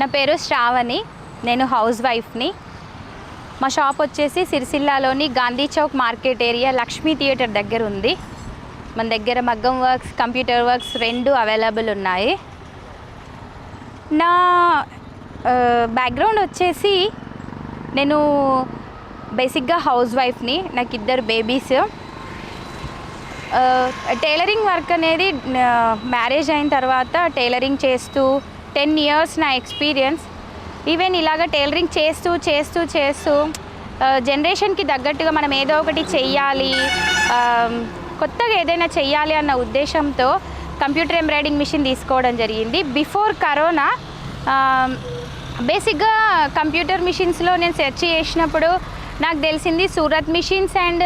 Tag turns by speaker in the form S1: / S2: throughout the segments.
S1: నా పేరు శ్రావణి. నేను హౌస్ వైఫ్ని మా షాప్ వచ్చేసి సిరిసిల్లాలోని Gandhi Chowk market area Lakshmi theatre దగ్గర ఉంది. మన దగ్గర మగ్గం వర్క్స్ కంప్యూటర్ వర్క్స్ రెండు అవైలబుల్ ఉన్నాయి. నా బ్యాక్గ్రౌండ్ వచ్చేసి నేను బేసిక్గా హౌస్ వైఫ్ని నాకు ఇద్దరు బేబీస్. టైలరింగ్ వర్క్ అనేది మ్యారేజ్ అయిన తర్వాత టైలరింగ్ చేస్తూ టెన్ ఇయర్స్ నా ఎక్స్పీరియన్స్. ఈవెన్ ఇలాగ టైలరింగ్ చేస్తూ చేస్తూ చేస్తూ జనరేషన్కి తగ్గట్టుగా మనం ఏదో ఒకటి చెయ్యాలి కొత్తగా ఏదైనా చెయ్యాలి అన్న ఉద్దేశంతో కంప్యూటర్ ఎంబ్రాయిడింగ్ మిషన్ తీసుకోవడం జరిగింది. బిఫోర్ కరోనా బేసిక్గా కంప్యూటర్ మిషన్స్లో నేను సెర్చ్ చేసినప్పుడు నాకు తెలిసింది Surat machines and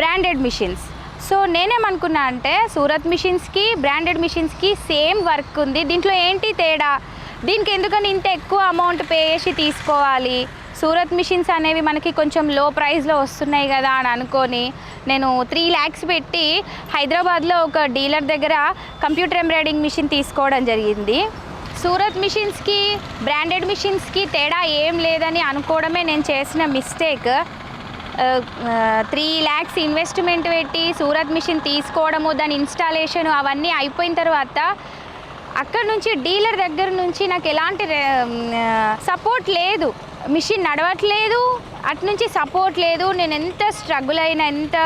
S1: branded machines. So నేనేమనుకున్నా అంటే సూరత్ మిషన్స్కి బ్రాండెడ్ మిషన్స్కి సేమ్ వర్క్ ఉంది. దీంట్లో ఏంటి తేడా? దీనికి ఎందుకని ఇంత ఎక్కువ అమౌంట్ పే చేసి తీసుకోవాలి? సూరత్ మిషన్స్ అనేవి మనకి కొంచెం లో ప్రైస్లో వస్తున్నాయి కదా అని అనుకొని నేను త్రీ ల్యాక్స్ పెట్టి హైదరాబాద్లో ఒక డీలర్ దగ్గర కంప్యూటర్ ఎంబ్రాయిడింగ్ మిషన్ తీసుకోవడం జరిగింది. సూరత్ మిషన్స్కి బ్రాండెడ్ మిషన్స్కి తేడా ఏం లేదని అనుకోవడమే నేను చేసిన మిస్టేక్. త్రీ ల్యాక్స్ ఇన్వెస్ట్మెంట్ పెట్టి సూరత్ మిషన్ తీసుకోవడము దాని ఇన్స్టాలేషన్ అవన్నీ అయిపోయిన తర్వాత అక్కడ నుంచి డీలర్ దగ్గర నుంచి నాకు ఎలాంటి సపోర్ట్ లేదు. మిషన్ నడవట్లేదు. అట్నుంచి సపోర్ట్ లేదు. నేను ఎంత స్ట్రగుల్ అయినా ఎంత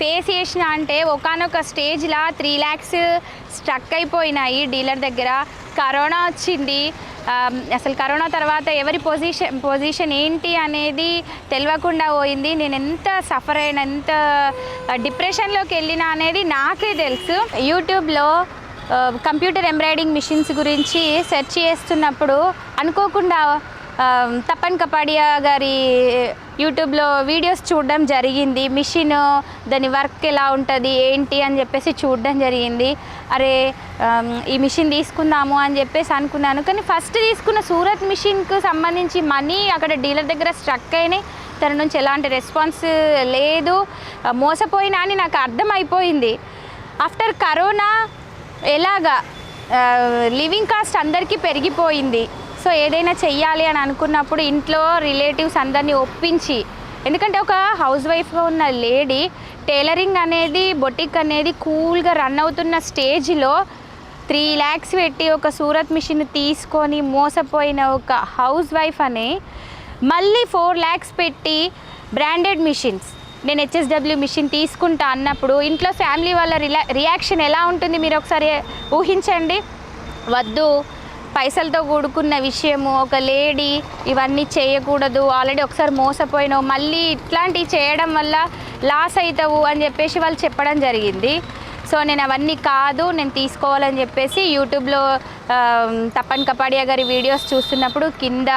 S1: ఫేస్ చేసిన అంటే ఒకనొక స్టేజ్లా త్రీ ల్యాక్స్ స్ట్రక్ అయిపోయినాయి డీలర్ దగ్గర. కరోనా వచ్చింది. అసలు కరోనా తర్వాత ఎవరి పొజిషన్ పొజిషన్ ఏంటి అనేది తెలియకుండా పోయింది. నేను ఎంత సఫర్ అయిన ఎంత డిప్రెషన్లోకి వెళ్ళినా అనేది నాకే తెలుసు. యూట్యూబ్లో కంప్యూటర్ ఎంబ్రాయిడింగ్ మిషన్స్ గురించి సెర్చ్ చేస్తున్నప్పుడు అనుకోకుండా తపన్ కపాడియా గారి యూట్యూబ్లో వీడియోస్ చూడడం జరిగింది. మిషన్ దాని వర్క్ ఎలా ఉంటుంది ఏంటి అని చెప్పేసి చూడడం జరిగింది. అరే ఈ మిషన్ తీసుకుందాము అని చెప్పేసి అనుకున్నాను. కానీ ఫస్ట్ తీసుకున్న సూరత్ మిషన్కు సంబంధించి మనీ అక్కడ డీలర్ దగ్గర స్ట్రక్ అయినాయి. తన నుంచి ఎలాంటి రెస్పాన్స్ లేదు. మోసపోయినా అని నాకు అర్థమైపోయింది. ఆఫ్టర్ కరోనా ఎలాగా లివింగ్ కాస్ట్ అందరికీ పెరిగిపోయింది. సో ఏదైనా చెయ్యాలి అని అనుకున్నప్పుడు ఇంట్లో రిలేటివ్స్ అందరినీ ఒప్పించి ఎందుకంటే ఒక హౌస్ వైఫ్గా ఉన్న లేడీ టైలరింగ్ అనేది బొటిక్ అనేది కూల్గా రన్ అవుతున్న స్టేజ్లో త్రీ ల్యాక్స్ పెట్టి ఒక సూరత్ మిషన్ తీసుకొని మోసపోయిన ఒక హౌస్ వైఫ్ అని మళ్ళీ ఫోర్ ల్యాక్స్ పెట్టి బ్రాండెడ్ మిషన్స్. నేను హెచ్ఎస్డబ్ల్యూ మిషన్ తీసుకుంటా అన్నప్పుడు ఇంట్లో ఫ్యామిలీ వాళ్ళ రిలా రియాక్షన్ ఎలా ఉంటుంది? మీరు ఒకసారి ఊహించండి. వద్దు పైసలతో కూడుకున్న విషయము ఒక లేడీ ఇవన్నీ చేయకూడదు ఆల్రెడీ ఒకసారి మోసపోయినావు మళ్ళీ ఇట్లాంటివి చేయడం వల్ల లాస్ అవుతావు అని చెప్పేసి వాళ్ళు చెప్పడం జరిగింది. సో నేను అవన్నీ కాదు నేను తీసుకోవాలని చెప్పేసి యూట్యూబ్లో తప్పన్ తపన్ కపాడియా గారి వీడియోస్ చూస్తున్నప్పుడు కింద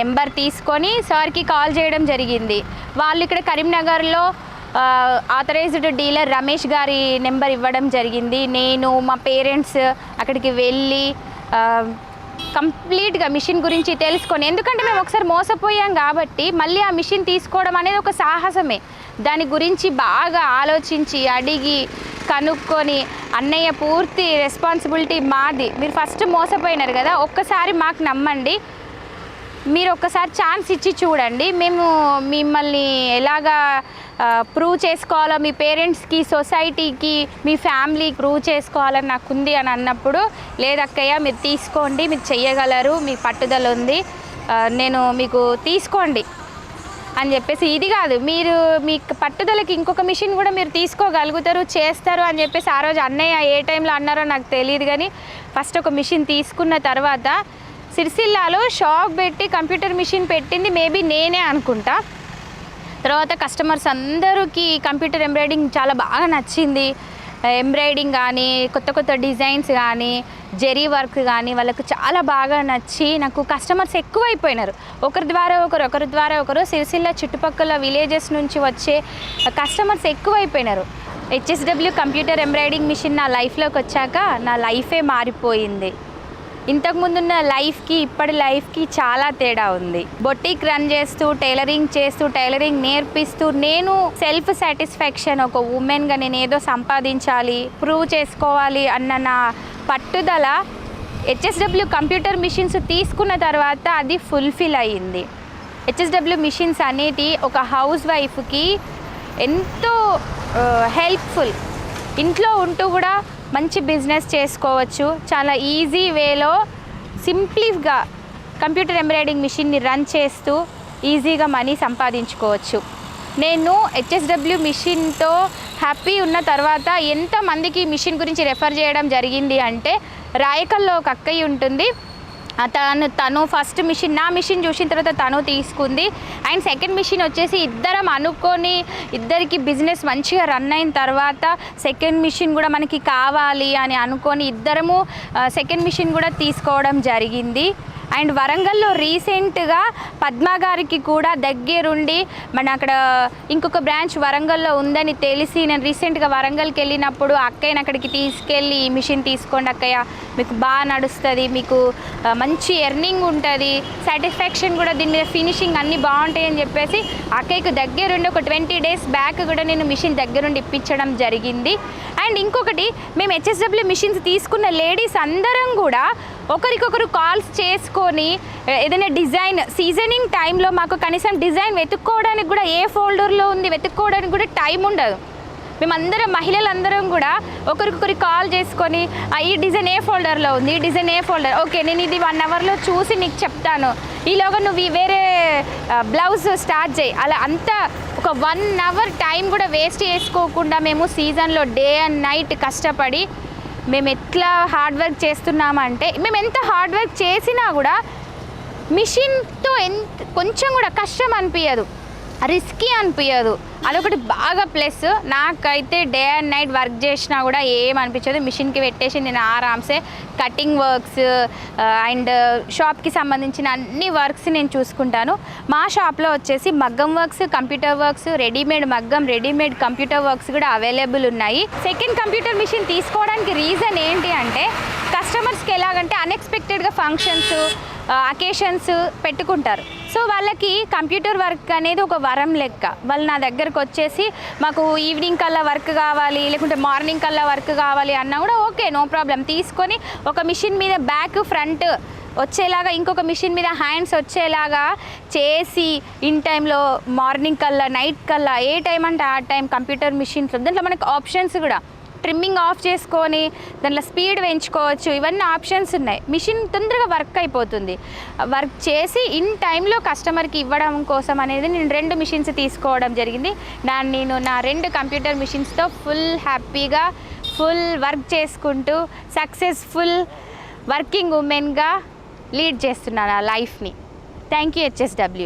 S1: నెంబర్ తీసుకొని సార్కి కాల్ చేయడం జరిగింది. వాళ్ళు ఇక్కడ కరీంనగర్లో ఆథరైజ్డ్ డీలర్ రమేష్ గారి నెంబర్ ఇవ్వడం జరిగింది. నేను మా పేరెంట్స్ అక్కడికి వెళ్ళి Um, కంప్లీట్గా మిషన్ గురించి తెలుసుకొని ఎందుకంటే మేము ఒకసారి మోసపోయాం కాబట్టి మళ్ళీ ఆ మిషన్ తీసుకోవడం అనేది ఒక సాహసమే. దాని గురించి బాగా ఆలోచించి అడిగి కనుక్కొని అన్నయ్య పూర్తి రెస్పాన్సిబిలిటీ మాది. మీరు ఫస్ట్ మోసపోయినారు కదా ఒక్కసారి మాకు నమ్మండి. మీరు ఒక్కసారి ఛాన్స్ ఇచ్చి చూడండి. మేము మిమ్మల్ని ఎలాగా ప్రూవ్ చేసుకోవాలో? మీ పేరెంట్స్కి సొసైటీకి మీ ఫ్యామిలీ ప్రూవ్ చేసుకోవాలని నాకు ఉంది అని అన్నప్పుడు లేదక్కయ్య మీరు తీసుకోండి మీరు చెయ్యగలరు మీ పట్టుదల ఉంది నేను మీకు తీసుకోండి అని చెప్పేసి ఇది కాదు. మీరు మీ పట్టుదలకి ఇంకొక మిషన్ కూడా మీరు తీసుకోగలుగుతారు చేస్తారు అని చెప్పేసి ఆ రోజు అన్నయ్య ఏ టైంలో అన్నారో నాకు తెలియదు కానీ ఫస్ట్ ఒక మిషన్ తీసుకున్న తర్వాత సిరిసిల్లాలో షాప్ పెట్టి కంప్యూటర్ మిషన్ పెట్టింది మేబీ నేనే అనుకుంటా. తర్వాత కస్టమర్స్ అందరికీ కంప్యూటర్ ఎంబ్రాయిడింగ్ చాలా బాగా నచ్చింది. ఎంబ్రాయిడింగ్ కానీ కొత్త కొత్త డిజైన్స్ కానీ జెరీ వర్క్ కానీ వాళ్ళకు చాలా బాగా నచ్చి నాకు కస్టమర్స్ ఎక్కువైపోయినారు. ఒకరి ద్వారా ఒకరు ఒకరి ద్వారా ఒకరు సిరిసిల్ల చుట్టుపక్కల విలేజెస్ నుంచి వచ్చే కస్టమర్స్ ఎక్కువైపోయినారు. హెచ్ఎస్డబ్ల్యూ కంప్యూటర్ ఎంబ్రాయిడింగ్ మిషన్ నా లైఫ్లోకి వచ్చాక నా లైఫే మారిపోయింది. ఇంతకుముందున్న లైఫ్కి ఇప్పటి లైఫ్కి చాలా తేడా ఉంది. బొటిక్ రన్ చేస్తూ టైలరింగ్ చేస్తూ టైలరింగ్ నేర్పిస్తూ నేను సెల్ఫ్ సాటిస్ఫాక్షన్ ఒక ఉమెన్గా నేను ఏదో సంపాదించాలి ప్రూవ్ చేసుకోవాలి అన్న నా పట్టుదల హెచ్ఎస్డబ్ల్యూ కంప్యూటర్ మిషన్స్ తీసుకున్న తర్వాత అది ఫుల్ఫిల్ అయ్యింది. హెచ్ఎస్డబ్ల్యూ మిషన్స్ అనేది ఒక హౌస్ వైఫ్కి ఎంతో హెల్ప్ఫుల్. ఇంట్లో ఉంటూ కూడా మంచి బిజినెస్ చేసుకోవచ్చు. చాలా ఈజీ వేలో సింప్లీగా కంప్యూటర్ ఎంబ్రాయిడింగ్ మిషన్ని రన్ చేస్తూ ఈజీగా మనీ సంపాదించుకోవచ్చు. నేను హెచ్ఎస్డబ్ల్యూ మిషన్తో హ్యాపీ ఉన్న తర్వాత ఎంతమందికి మిషన్ గురించి రెఫర్ చేయడం జరిగింది అంటే రాయకల్లో ఒక అక్కయ్య ఉంటుంది. తను తను ఫస్ట్ మిషన్ నా మిషన్ చూసిన తర్వాత తను తీసుకుంది. అండ్ సెకండ్ మిషన్ వచ్చేసి ఇద్దరం అనుకొని ఇద్దరికి బిజినెస్ మంచిగా రన్ అయిన తర్వాత సెకండ్ మిషన్ కూడా మనకి కావాలి అని అనుకొని ఇద్దరము సెకండ్ మిషన్ కూడా తీసుకోవడం జరిగింది. అండ్ వరంగల్లో రీసెంట్గా పద్మ గారికి కూడా దగ్గరుండి మన అక్కడ ఇంకొక బ్రాంచ్ వరంగల్లో ఉందని తెలిసి నేను రీసెంట్గా వరంగల్కి వెళ్ళినప్పుడు అక్కయ్యని అక్కడికి తీసుకెళ్ళి ఈ మిషన్ తీసుకోండి అక్కయ్య మీకు బాగా నడుస్తుంది మీకు మంచి ఎర్నింగ్ ఉంటుంది సాటిస్ఫాక్షన్ కూడా దీని మీద ఫినిషింగ్ అన్నీ బాగుంటాయి అని చెప్పేసి అక్కయ్యకు దగ్గరుండి ఒక ట్వంటీ డేస్ బ్యాక్ కూడా నేను మిషన్ దగ్గరుండి ఇప్పించడం జరిగింది. అండ్ ఇంకొకటి మేము హెచ్ఎస్డబ్ల్యూ మిషన్స్ తీసుకున్న లేడీస్ అందరం కూడా ఒకరికొకరు కాల్స్ చేసుకొని ఏదైనా డిజైన్ సీజనింగ్ టైంలో మాకు కనీసం డిజైన్ వెతుక్కోవడానికి కూడా ఏ ఫోల్డర్లో ఉంది వెతుక్కోవడానికి కూడా టైం ఉండదు. మేమందరం మహిళలందరం కూడా ఒకరికొకరి కాల్ చేసుకొని ఈ డిజైన్ ఏ ఫోల్డర్లో ఉంది? ఈ డిజైన్ ఏ ఫోల్డర్ ఓకే నేను ఇది వన్ అవర్లో చూసి నీకు చెప్తాను. ఈలోగా నువ్వు వేరే బ్లౌజ్ స్టార్ట్ చేయి. అలా అంతా ఒక వన్ అవర్ టైం కూడా వేస్ట్ చేసుకోకుండా మేము సీజన్లో డే అండ్ నైట్ కష్టపడి మేము ఎట్లా హార్డ్ వర్క్ చేస్తున్నామంటే మేము ఎంత హార్డ్ వర్క్ చేసినా కూడా మిషన్తో ఎంత కొంచెం కూడా కష్టం అనిపించదు రిస్కీ అనిపించదు అదొకటి బాగా ప్లస్ నాకైతే డే అండ్ నైట్ వర్క్ చేసినా కూడా ఏం అనిపించదు. మిషన్కి పెట్టేసి నేను ఆరామ్సే కటింగ్ వర్క్స్ అండ్ షాప్కి సంబంధించిన అన్ని వర్క్స్ నేను చూసుకుంటాను. మా షాప్లో వచ్చేసి మగ్గం వర్క్స్ కంప్యూటర్ వర్క్స్ రెడీమేడ్ మగ్గం రెడీమేడ్ కంప్యూటర్ వర్క్స్ కూడా అవైలబుల్ ఉన్నాయి. సెకండ్ కంప్యూటర్ మిషన్ తీసుకోవడానికి రీజన్ ఏంటి అంటే కస్టమర్స్కి ఎలాగంటే అన్ఎక్స్పెక్టెడ్గా ఫంక్షన్స్ అకేషన్స్ పెట్టుకుంటారు. సో వాళ్ళకి కంప్యూటర్ వర్క్ అనేది ఒక వరం లెక్క. వాళ్ళు నా దగ్గరకు వచ్చేసి మాకు ఈవినింగ్ కల్లా వర్క్ కావాలి లేకుంటే మార్నింగ్ కల్లా వర్క్ కావాలి అన్నా కూడా ఓకే నో ప్రాబ్లం. తీసుకొని ఒక మిషన్ మీద బ్యాక్ ఫ్రంట్ వచ్చేలాగా ఇంకొక మిషన్ మీద హ్యాండ్స్ వచ్చేలాగా చేసి ఇన్ టైంలో మార్నింగ్ కల్లా నైట్ కల్లా ఏ టైం అంటే ఆ టైం కంప్యూటర్ మిషన్స్. దాంట్లో మనకు ఆప్షన్స్ కూడా. ట్రిమ్మింగ్ ఆఫ్ చేసుకొని దాంట్లో స్పీడ్ పెంచుకోవచ్చు. ఇవన్నీ ఆప్షన్స్ ఉన్నాయి. మిషన్ తొందరగా వర్క్ అయిపోతుంది. వర్క్ చేసి ఇన్ టైంలో కస్టమర్కి ఇవ్వడం కోసం అనేది నేను రెండు మిషన్స్ తీసుకోవడం జరిగింది. నా నేను నా రెండు కంప్యూటర్ మిషన్స్తో ఫుల్ హ్యాపీగా ఫుల్ వర్క్ చేసుకుంటూ సక్సెస్ఫుల్ వర్కింగ్ ఉమెన్గా లీడ్ చేస్తున్నాను ఆ లైఫ్ని థ్యాంక్ యూ హెచ్ఎస్డబ్ల్యూ